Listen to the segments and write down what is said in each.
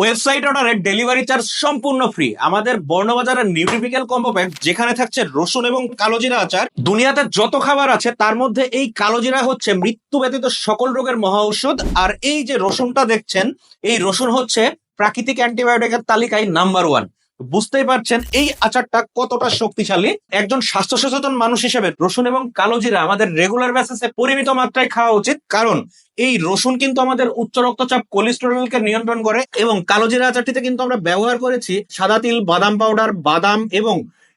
Website অর্ডারে delivery charge সম্পূর্ণ free. আমাদের বর্ণবাজারের নিউট্রিফিক্যাল কম্বো প্যাক, যেখানে থাকছে রসুন এবং কালোজিরা আচার। দুনিয়াতে যত খাবার আছে, তার মধ্যে এই কালোজিরা হচ্ছে মৃত্যু ব্যতীত সকল রোগের মহা ঔষধ। আর এই যে রসুনটা দেখছেন, এই রসুন হচ্ছে প্রাকৃতিক অ্যান্টিবায়োটিকের তালিকায় নাম্বার ওয়ান বুঝতেই পারছেন, এই আচারটা কতটা শক্তিশালী। একজন স্বাস্থ্য সচেতন মানুষ হিসেবে রসুন এবং কালো জিরা আমাদের রেগুলার বেসিসে পরিমিত মাত্রায় খাওয়া উচিত। কারণ এই রসুন কিন্তু আমাদের উচ্চ রক্তচাপ কোলেস্টেরলকে নিয়ন্ত্রণ করে এবং কালো জিরা আচারটিতে কিন্তু আমরা ব্যবহার করেছি সাদা তিল, বাদাম পাউডার বাদাম এবং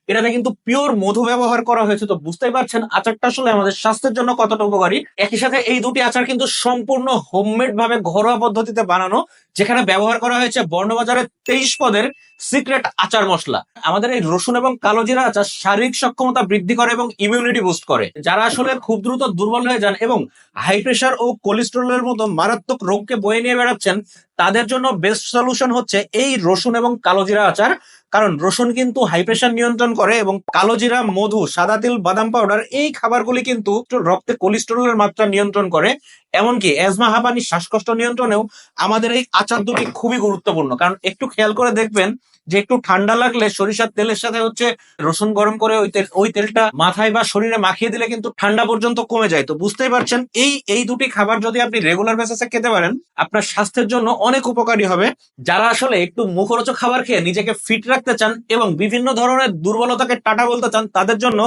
এটাতে কিন্তু পিওর মধু ব্যবহার করা হয়েছে, তো বুঝতেই পারছেন আচারটা আসলে আমাদের স্বাস্থ্যের জন্য কতটা উপকারী। একই সাথে এই দুটি আচার কিন্তু সম্পূর্ণ হোমমেড ভাবে ঘরোয়া পদ্ধতিতে বানানো, যেখানে ব্যবহার করা হয়েছে বর্ণবাজারের তেইশ পদের সিক্রেট আচার মশলা। আমাদের এই রসুন এবং কালোজিরা আচার শারীরিক সক্ষমতা বৃদ্ধি করে এবং ইমিউনিটি বুস্ট করে। যারা আসলে খুব দ্রুত দুর্বল হয়ে যান এবং হাই প্রেশার ও কোলেস্টেরলের মতো মারাত্মক রোগকে বয়ে নিয়ে বেড়াচ্ছেন তাদের জন্য বেস্ট সলিউশন হচ্ছে এই রসুন এবং কালোজিরা আচার। কারণ রসুন কিন্তু হাই প্রেশার নিয়ন্ত্রণ করে এবং কালোজিরা মধু, সাদা তিল, বাদাম পাউডার এই খাবারগুলি কিন্তু রক্তে কোলেস্টেরলের মাত্রা নিয়ন্ত্রণ করে। এমনকি অ্যাজমা হাঁপানি, শ্বাসকষ্ট নিয়ন্ত্রণেও আমাদের এই আচার দুটি খুবই গুরুত্বপূর্ণ। কারণ একটু খেয়াল করে দেখবেন যে একটু ঠান্ডা লাগলে সরিষার তেলের সাথে হচ্ছে রসুন গরম করে ওই তেল, ওই তেলটা মাথায় বা শরীরে মাখিয়ে দিলে কিন্তু ঠান্ডা পর্যন্ত কমে যায়। তো বুঝতেই পারছেন, এই এই দুটি খাবার যদি আপনি রেগুলার বেসিসে খেতে পারেন, আপনার স্বাস্থ্যের জন্য অনেক উপকারী হবে। যারা আসলে একটু মুখরোচক খাবার খেয়ে নিজেকে ফিট রাখতে চান এবং বিভিন্ন ধরনের দুর্বলতাকে টাটা বলতে চান, তাদের জন্য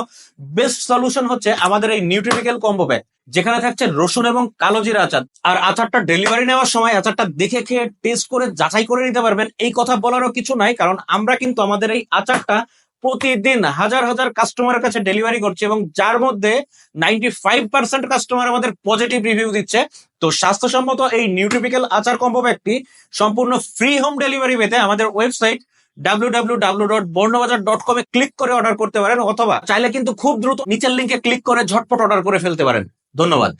বেস্ট সলিউশন হচ্ছে আমাদের এই নিউট্রিফিক্যাল কম্বো প্যাক যেখানে থাকছে রসুন এবং কালো জিরা আচার। আর আচারটা ডেলিভারি নেওয়ার সময় আচারটা দেখে খেয়ে টেস্ট করে যাচাই করে নিতে পারবেন। এই কথা বলারও কিছু নাই, কারণ আমরা কিন্তু আমাদের এই আচারটা প্রতিদিন হাজার হাজার কাস্টমারের কাছে ডেলিভারি করছি এবং যার মধ্যে নাইনটি ফাইভ পার্সেন্ট কাস্টমার আমাদের পজিটিভ রিভিউ দিচ্ছে। তো স্বাস্থ্যসম্মত এই নিউট্রিফিক্যাল আচার কম্বো প্যাকটি সম্পূর্ণ ফ্রি হোম ডেলিভারি পেতে আমাদের website W W W dot Barnabazar dot কমে ক্লিক করে অর্ডার করতে পারেন, অথবা চাইলে কিন্তু খুব দ্রুত নিচের লিঙ্কে ক্লিক করে ঝটপট অর্ডার করে ফেলতে পারেন। ধন্যবাদ।